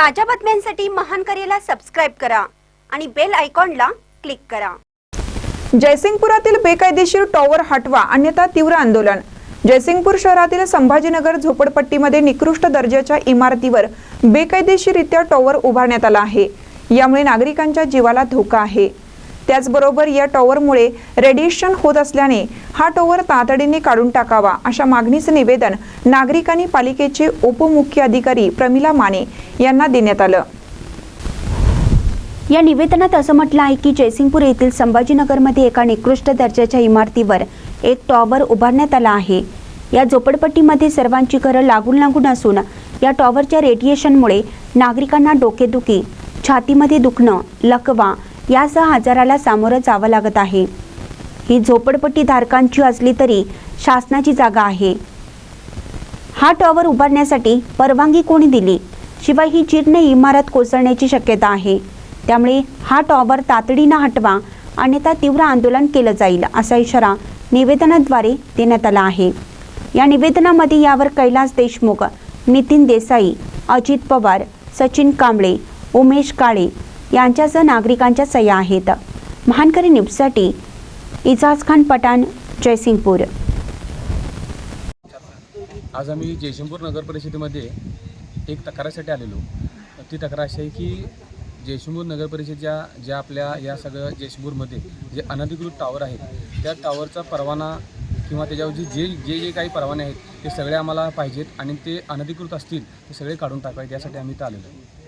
ताज्या बातम्यांसाठी महान करेला सबस्क्राईब करा आणि बेल आयकॉनला क्लिक करा. जयसिंगपुरातील बेकायदेशीर टॉवर हटवा अन्यथा तीव्र आंदोलन. जयसिंगपूर शहरातील संभाजीनगर झोपडपट्टीमध्ये निकृष्ट दर्जाच्या इमारतीवर बेकायदेशीररित्या टॉवर उभारण्यात आला आहे. यामुळे नागरिकांच्या जीवाला धोका आहे. त्याचबरोबर या टॉवरमुळे रेडिएशन होत असल्याने हा टॉवर तातडीने काढून टाकावा अशा मागणीचं निवेदन नागरिकांनी पालिकेचे उपमुख्य अधिकारी प्रमिला माने यांना देण्यात आलं. या निवेदनात असं म्हटलं आहे की जयसिंगपूर येथील संभाजीनगरमध्ये एका निकृष्ट दर्जाच्या इमारतीवर एक टॉवर उभारण्यात आला आहे. या झोपडपट्टीमध्ये सर्वांची घरं लागून लागून असून या टॉवरच्या रेडिएशनमुळे नागरिकांना डोकेदुखी छातीमध्ये दुखणं लकवा यासह आजाराला सामोरं जावं लागत आहे. ही झोपडपट्टी धारकांची असली तरी शासनाची जागा आहे. हा टॉवर उभारण्यासाठी परवानगी कोणी दिली? शिवाय ही जीर्ण इमारत कोसळण्याची शक्यता आहे. त्यामुळे हा टॉवर तातडीनं हटवा अन्यथा तीव्र आंदोलन केलं जाईल असा इशारा निवेदनाद्वारे देण्यात आला आहे. या निवेदनामध्ये यावर कैलास देशमुख नितीन देसाई अजित पवार सचिन कांबळे उमेश काळे यांच्यासह नागरिकांच्या सह्या आहेत. महानकरी न्यूजसाठी इजाज खान पठाण जयसिंगपूर. आज आम्ही जयसिंगपूर नगर परिषदेमध्ये एक तक्रारीसाठी आलेलो. ती तक्रार अशी आहे की जयसिंगपूर नगर परिषदेच्या ज्या आपल्या या सगळ्या जयसिंगपूरमध्ये जे अनधिकृत टावर आहेत त्या टावरचा परवाना किंवा त्याच्यावरची जे जे जे काही परवाने आहेत ते सगळे आम्हाला पाहिजेत आणि ते अनधिकृत असतील ते सगळे काढून टाकावेत यासाठी आम्ही इथं आलेलो आहे.